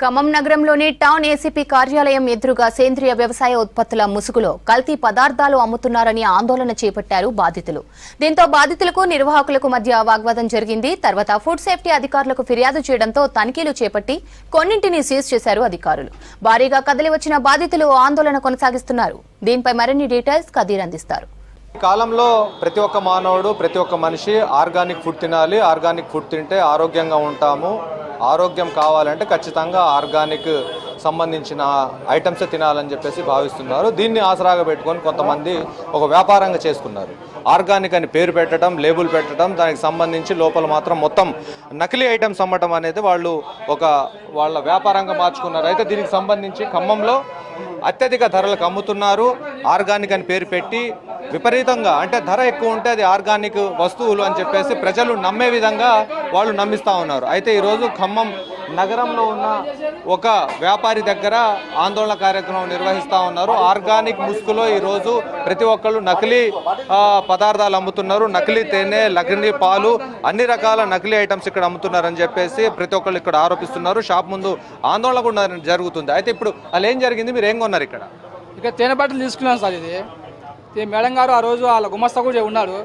ఖమ్మం నగరంలోని town ACP కార్యాలయం ఎదురుగా సేంద్రియ వ్యవసాయ ఉత్పత్తుల ముసుగులో కల్తీ పదార్థాలు అమ్ముతున్నారని ఆందోళన చేపట్టారు బాధితులు. దీంతో బాధితులకు నిర్వాహకులకు మధ్య వాగ్వాదం జరిగింది. తర్వాత ఫుడ్ సేఫ్టీ అధికారులకు ఫిర్యాదు చేయడంతో తనిఖీలు చేపట్టి కొన్నింటిని సీజ్ చేశారు అధికారులు. భారీగా కదలి వచ్చిన బాధితులు ఆందోళన కొనసాగిస్తున్నారు. దీనిపై మరిన్ని డీటెయిల్స్ కదీర్ అందిస్తారు. కాలంలో ప్రతి ఒక్క మానవుడు ప్రతి ఒక్క మనిషి ఆర్గానిక్ ఫుడ్ తినాలి ఆర్గానిక్ ఫుడ్ తింటే ఆరోగ్యంగా ఉంటాము. ఆరోగ్యం కావాలంటే ఖచ్చితంగా ఆర్గానిక్ సంబంధించిన ఐటమ్సే తినాలని చెప్పేసి భావిస్తున్నారు. దీన్ని ఆసరాగా పెట్టుకొని కొంతమంది ఒక వ్యాపారంగా చేసుకున్నారు. ఆర్గానిక్ అని పేరు పెట్టడం లేబుల్ పెట్టడం దానికి సంబంధించి లోపల మాత్రం మొత్తం నకిలీ ఐటమ్స్ అమ్మటం అనేది వాళ్ళు ఒక వాళ్ళ వ్యాపారంగా మార్చుకున్నారు. అయితే దీనికి సంబంధించి ఖమ్మంలో అత్యధిక ధరలకు అమ్ముతున్నారు. ఆర్గానిక్ అని పేరు పెట్టి విపరీతంగా అంటే ధర ఎక్కువ ఉంటే అది ఆర్గానిక్ వస్తువులు అని చెప్పేసి ప్రజలు నమ్మే విధంగా వాళ్ళు నమ్మిస్తూ ఉన్నారు. అయితే ఈరోజు ఖమ్మం నగరంలో ఉన్న ఒక వ్యాపారి దగ్గర ఆందోళన కార్యక్రమం నిర్వహిస్తూ ఉన్నారు. ఆర్గానిక్ ముసుగులో ఈరోజు ప్రతి ఒక్కళ్ళు నకిలీ పదార్థాలు అమ్ముతున్నారు. నకిలీ తేనె నకిలీ పాలు అన్ని రకాల నకిలీ ఐటమ్స్ ఇక్కడ అమ్ముతున్నారని చెప్పేసి ప్రతి ఒక్కళ్ళు ఇక్కడ ఆరోపిస్తున్నారు. షాప్ ముందు ఆందోళన కూడా జరుగుతుంది. అయితే ఇప్పుడు అలా ఏం జరిగింది? మీరు ఏం కొన్నారు ఇక్కడ? ఇక తేనె బట్టలు తీసుకున్నాను సార్ ఇది. మేడం గారు ఆ రోజు వాళ్ళ గుమస్తా కూడా ఉన్నాడు.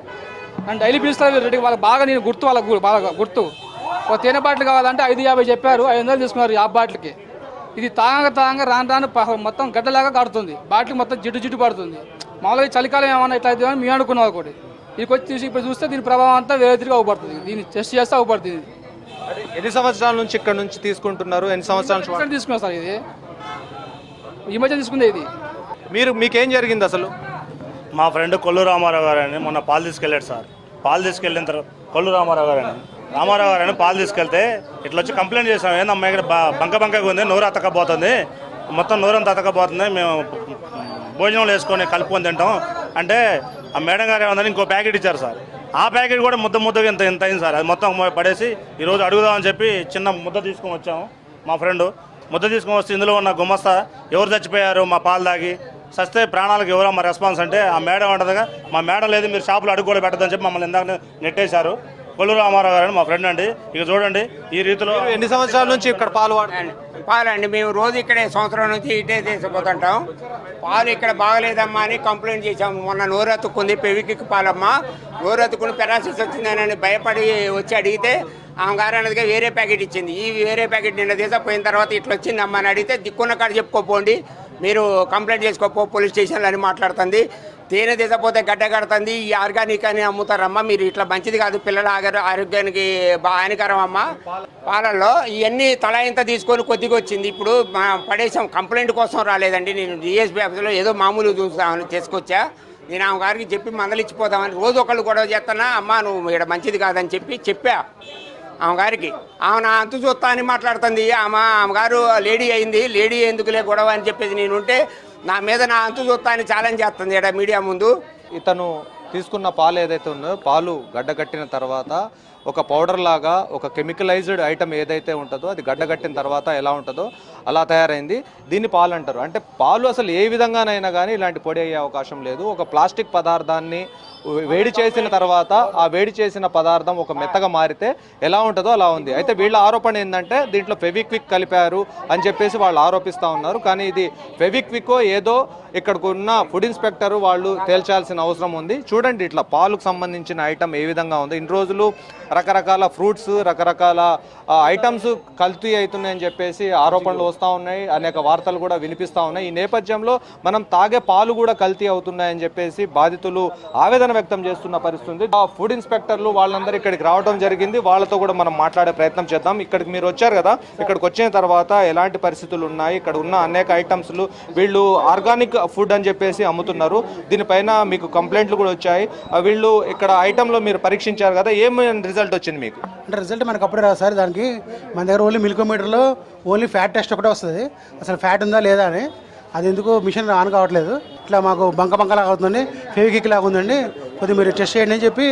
నన్ను డైలీ పిలుస్తారు రెడ్డి వాళ్ళకి బాగా నేను గుర్తు వాళ్ళకి బాగా గుర్తు. ఒక తేనె బాటిల్ కావాలంటే ఐదు యాభై చెప్పారు ఐదు వందలు తీసుకున్నారు యాభై బాటిల్కి. ఇది తాగంగా తాగంగా రాను రాను మొత్తం గడ్డలాగా కడుతుంది బాటిల్ మొత్తం జిడ్డు జిడ్డు పడుతుంది. మామూలుగా చలికాలం ఏమన్నా ఇట్లా అవుతుంది అని మేము అనుకున్నాం ఒకటి. ఇది వచ్చి చూసి ఇప్పుడు చూస్తే దీని ప్రభావం అంతా వేరే తిరిగి అవుపడుతుంది. దీన్ని టెస్ట్ చేస్తే అవుపడుతుంది అది ఎన్ని సంవత్సరాల నుంచి ఇక్కడ నుంచి తీసుకుంటున్నారు? ఎన్ని సంవత్సరాల నుంచి తీసుకున్నాం సార్ ఇది. ఈ మధ్య తీసుకుందే ఇది. మీరు మీకేం జరిగింది అసలు? మా ఫ్రెండ్ కొల్లు రామారావు గారు అని మొన్న పాలు తీసుకెళ్ళాడు సార్. పాలు తీసుకెళ్ళిన తర్వాత కొల్లు రామారావు గారు అని. రామారావు గారు పాలు తీసుకెళ్తే ఇట్లా వచ్చి కంప్లైంట్ చేసాం ఏందమ్మా ఇక్కడ బంక బంకగా ఉంది నోరు అతకపోతుంది. మొత్తం నోరంతా అతకపోతుంది. మేము భోజనం వేసుకొని కలుపుకొని తింటాం. అంటే ఆ మేడం గారు ఏమన్నా ఇంకో ప్యాకెట్ ఇచ్చారు సార్. ఆ ప్యాకెట్ కూడా ముద్ద ముద్దగా ఇంత ఇంత అయింది సార్. అది మొత్తం పడేసి ఈరోజు అడుగుదామని చెప్పి చిన్న ముద్ద తీసుకొని వచ్చాము మా ఫ్రెండు. ముద్ద తీసుకొని వస్తే ఇందులో ఉన్న గుమస్తా ఎవరు చచ్చిపోయారు మా పాలు తాగి సస్తే ప్రాణాలకు ఎవరో మా రెస్పాన్స్ అంటే ఆ మేడం ఉండదుగా మా మేడం లేదు మీరు షాపులో అడుగు కూడా పెట్టదని చెప్పి మమ్మల్ని ఇందాక నెట్టేశారు. కొల్లు రామారావు గారు మా ఫ్రెండ్ అండి. ఇక చూడండి ఈ రీతిలో ఎన్ని సంవత్సరాల నుంచి ఇక్కడ పాలు వాడుతున్నారు పాలండి. మేము రోజు ఇక్కడే సంవత్సరం నుంచి ఇటే తీసుకుపోతుంటాం పాలు ఇక్కడ బాగలేదమ్మా అని కంప్లైంట్ చేశాము. మొన్న నోరెత్తుకుంది పెవికి పాలమ్మ. నోరెత్తుకుని పెరాసిస్ వచ్చిందని భయపడి వచ్చి అడిగితే ఆమె గారు అన్నదిగా వేరే ప్యాకెట్ ఇచ్చింది. ఈ వేరే ప్యాకెట్ నిన్న తీసుకుపోయిన తర్వాత ఇట్లా వచ్చింది అమ్మ అని అడిగితే దిక్కున్న కాడ చెప్పుకోపోండి మీరు కంప్లైంట్ చేసుకోపో పోలీస్ స్టేషన్లో అని మాట్లాడుతుంది. తేనె తీసపోతే గడ్డ కడుతుంది ఈ ఆర్గానిక్ అని అమ్ముతారమ్మా. మీరు ఇట్లా మంచిది కాదు పిల్లల ఆరోగ్యానికి హానికరం అమ్మా. పాలల్లో ఇవన్నీ తల ఇంత తీసుకొని కొద్దిగా వచ్చింది ఇప్పుడు పడేసాం కంప్లైంట్ కోసం రాలేదండి. నేను డిఎస్పీ ఆఫీస్లో ఏదో మామూలు చూస్తామని తీసుకొచ్చా. నేను ఆమె గారికి చెప్పి మందలిచ్చిపోదామని రోజు ఒకళ్ళు గొడవ చేస్తానా అమ్మా నువ్వు ఇక్కడ మంచిది కాదని చెప్పి చెప్పా ఆమె గారికి. ఆమె నా అంతు చూస్తా అని మాట్లాడుతుంది. ఆమె ఆమె గారు లేడీ అయింది. లేడీ ఎందుకులే గొడవ అని చెప్పేసి నేను ఉంటే నా మీద నా అంతు చూస్తా అని ఛాలెంజ్ చేస్తుంది ఇక్కడ మీడియా ముందు. ఇతను తీసుకున్న పాలు ఏదైతే ఉందో పాలు గడ్డగట్టిన తర్వాత ఒక పౌడర్ లాగా ఒక కెమికలైజ్డ్ ఐటమ్ ఏదైతే ఉంటుందో అది గడ్డగట్టిన తర్వాత ఎలా ఉంటుందో అలా తయారైంది. దీన్ని పాలు అంటారు. అంటే పాలు అసలు ఏ విధంగానైనా కానీ ఇలాంటి పొడి అయ్యే అవకాశం లేదు. ఒక ప్లాస్టిక్ పదార్థాన్ని వేడి చేసిన తర్వాత ఆ వేడి చేసిన పదార్థం ఒక మెత్తగా మారితే ఎలా ఉంటుందో అలా ఉంది. అయితే వీళ్ళ ఆరోపణ ఏంటంటే దీంట్లో ఫెవిక్విక్ కలిపారు అని చెప్పేసి వాళ్ళు ఆరోపిస్తూ ఉన్నారు. కానీ ఇది ఫెవిక్వికో ఏదో ఇక్కడికి ఉన్న ఫుడ్ ఇన్స్పెక్టర్ వాళ్ళు తేల్చాల్సిన అవసరం ఉంది. చూడండి ఇట్లా పాలకు సంబంధించిన ఐటమ్ ఏ విధంగా ఉంది. ఇన్ని రోజులు రకరకాల ఫ్రూట్స్ రకరకాల ఐటమ్స్ కల్తీ అవుతున్నాయని చెప్పేసి ఆరోపణలు వస్తూ ఉన్నాయి. అనేక వార్తలు కూడా వినిపిస్తూ ఉన్నాయి. ఈ నేపథ్యంలో మనం తాగే పాలు కూడా కల్తీ అవుతున్నాయని చెప్పేసి బాధితులు ఆవేదన వ్యక్తం చేస్తున్న పరిస్థితి ఆ ఫుడ్ ఇన్స్పెక్టర్లు వాళ్ళందరూ ఇక్కడికి రావడం జరిగింది. వాళ్ళతో కూడా మనం మాట్లాడే ప్రయత్నం చేద్దాం. ఇక్కడికి మీరు వచ్చారు కదా? ఇక్కడికి వచ్చిన తర్వాత ఎలాంటి పరిస్థితులు ఉన్నాయి? ఇక్కడ ఉన్న అనేక ఐటమ్స్లు వీళ్ళు ఆర్గానిక్ ఫుడ్ అని చెప్పేసి అమ్ముతున్నారు. దీనిపైన మీకు కంప్లైంట్లు కూడా వచ్చాయి. వీళ్ళు ఇక్కడ ఐటెంలో మీరు పరీక్షించారు కదా? ఏం రిజల్ట్ వచ్చింది మీకు? అంటే రిజల్ట్ మనకు అప్పుడే రాదు సార్ దానికి. మన దగ్గర ఓన్లీ మిల్కోమీటర్లో ఓన్లీ ఫ్యాట్ టెస్ట్ ఒకటే వస్తుంది. అసలు ఫ్యాట్ ఉందా లేదా అని. అది ఎందుకు మిషన్ ఆన్ కావట్లేదు. ఇట్లా మాకు బంక బంకలాగా అవుతుంది ఫెవికిక్ లాగా ఉందండి. కొద్దిగా మీరు టెస్ట్ చేయండి అని చెప్పి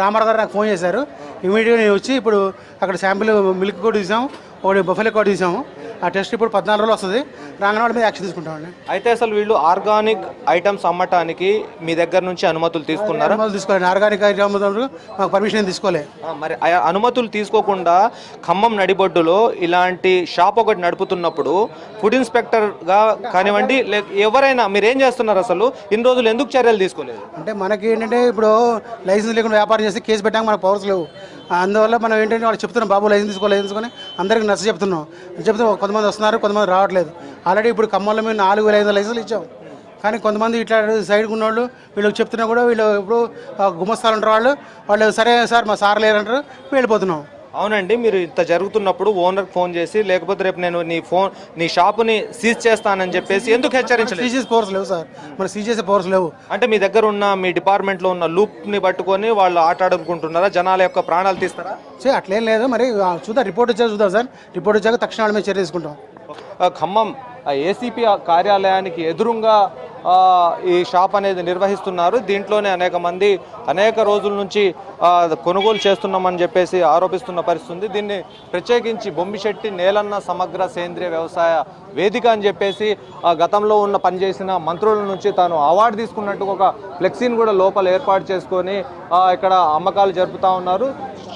రామారావు గారు నాకు ఫోన్ చేశారు. ఇమీడియట్గా నేను వచ్చి ఇప్పుడు అక్కడ శాంపిల్ మిల్క్ కూడా తీసాము ఒకటి బఫెలో కూడా తీసాము. ఆ టెస్ట్ రిపోర్ట్ పద్నాలుగు రోజులు వస్తుంది. రాగానే వాళ్ళ మీద యాక్షన్ తీసుకుంటామండి. అయితే అసలు వీళ్ళు ఆర్గానిక్ ఐటమ్స్ అమ్మటానికి మీ దగ్గర నుంచి అనుమతులు తీసుకున్నారా? అనుమతులు తీసుకోవాలి ఆర్గానిక్ ఐటమ్ మాకు పర్మిషన్ ఏం తీసుకోలే. ఆ, మరి ఆ అనుమతులు తీసుకోకుండా ఖమ్మం నడిబొడ్డులో ఇలాంటి షాప్ ఒకటి నడుపుతున్నప్పుడు ఫుడ్ ఇన్స్పెక్టర్గా కానివ్వండి లేక ఎవరైనా మీరు ఏం చేస్తున్నారు అసలు? ఇన్ని రోజులు ఎందుకు చర్యలు తీసుకోలేదు? అంటే మనకి ఏంటంటే ఇప్పుడు లైసెన్స్ లేకుండా వ్యాపారం చేస్తే కేసు పెట్టాక మనకు పవర్స్ లేవు. అందువల్ల మనం ఏంటంటే వాళ్ళు చెప్తున్నాం బాబు లైసెన్స్ తీసుకో లైసెన్స్ తీసుకొని అందరికీ నచ్చ చెప్తున్నాం. చెప్తే కొంతమంది వస్తున్నారు కొంతమంది రావట్లేదు. ఆల్రెడీ ఇప్పుడు ఖమ్మంలో మేము నాలుగు వేల ఐదు వందల ఇచ్చాం. కానీ కొంతమంది ఇట్లా సైడ్ ఉన్నోళ్ళు వీళ్ళకి చెప్తున్నా కూడా వీళ్ళు ఇప్పుడు ఆ గుమస్తాలు ఉంటారు వాళ్ళు. వాళ్ళు సరే సార్ మా సార్ లేరంటారు వెళ్ళిపోతున్నాం. అవునండి మీరు ఇంత జరుగుతున్నప్పుడు ఓనర్ ఫోన్ చేసి లేకపోతే రేపు నేను నీ ఫోన్ నీ షాపుని సీజ్ చేస్తానని చెప్పేసి ఎందుకు హెచ్చరించలేదు? పవర్స్ లేవు సార్. మన సీజీఎస్ పవర్స్ లేవు. అంటే మీ దగ్గర ఉన్న మీ డిపార్ట్మెంట్లో ఉన్న లూప్ని పట్టుకొని వాళ్ళు ఆట ఆడుకుంటున్నారా జనాల యొక్క ప్రాణాలు తీస్తారా? చే అట్లేం లేదు. మరి ఆ, చూద్దాం. రిపోర్ట్ వచ్చాక చూద్దాం సార్. రిపోర్ట్ వచ్చాక తక్షణ వాళ్ళ మీద చర్య తీసుకుంటాం. ఆ, ఖమ్మం ఏసీపీ కార్యాలయానికి ఎదురుగా ఈ షాప్ అనేది నిర్వహిస్తున్నారు. దీంట్లోనే అనేక మంది అనేక రోజుల నుంచి కొనుగోలు చేస్తున్నామని చెప్పేసి ఆరోపిస్తున్న పరిస్థితి దీన్ని ప్రత్యేకించి బొమ్మిశెట్టి నేలన్న సమగ్ర సేంద్రియ వ్యవసాయ వేదిక అని చెప్పేసి గతంలో ఉన్న పనిచేసిన మంత్రుల నుంచి తాను అవార్డు తీసుకున్నట్టు ఒక ఫ్లెక్సీని కూడా లోపల ఏర్పాటు చేసుకొని ఇక్కడ అమ్మకాలు జరుపుతూ ఉన్నారు.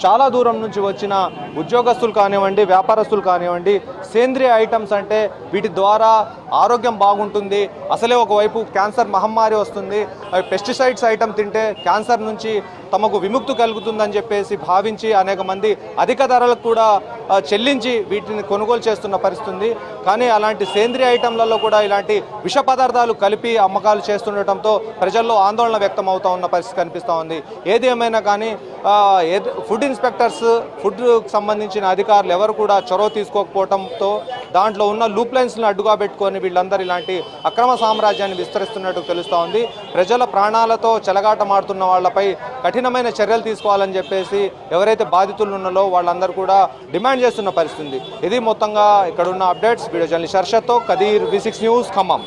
చాలా దూరం నుంచి వచ్చిన ఉద్యోగస్తులు కానివ్వండి వ్యాపారస్తులు కానివ్వండి సేంద్రియ ఐటమ్స్ అంటే వీటి ద్వారా ఆరోగ్యం బాగుంటుంది. అసలే ఒకవైపు క్యాన్సర్ మహమ్మారి వస్తుంది. పెస్టిసైడ్స్ ఐటమ్ తింటే క్యాన్సర్ నుంచి తమకు విముక్తి కలుగుతుందని చెప్పేసి భావించి అనేక మంది అధిక ధరలకు కూడా చెల్లించి వీటిని కొనుగోలు చేస్తున్న పరిస్థితి ఉంది. కానీ అలాంటి సేంద్రియ ఐటమ్లలో కూడా ఇలాంటి విష పదార్థాలు కలిపి అమ్మకాలు చేస్తుండటంతో ప్రజల్లో ఆందోళన వ్యక్తం అవుతా ఉన్న పరిస్థితి కనిపిస్తూ ఉంది. ఏది ఏమైనా కానీ ఫుడ్ ఇన్స్పెక్టర్స్ ఫుడ్ సంబంధించిన అధికారులు ఎవరు కూడా చొరవ తీసుకోకపోవడంతో దాంట్లో ఉన్న లూప్లైన్స్ని అడ్డుగా పెట్టుకొని వీళ్ళందరూ ఇలాంటి అక్రమ సామ్రాజ్యాన్ని విస్తరిస్తున్నట్టు తెలుస్తూ ఉంది ప్రజల ప్రాణాలతో చెలగాటమాడుతున్న వాళ్ళపై కఠినమైన చర్యలు తీసుకోవాలని చెప్పేసి ఎవరైతే బాధితులు ఉన్నారో వాళ్ళందరూ కూడా డిమాండ్ చేస్తున్న పరిస్థితి ఇది మొత్తంగా ఇక్కడ ఉన్న updates. Video journalist హర్షత్తో Khadeer V six news Khammam.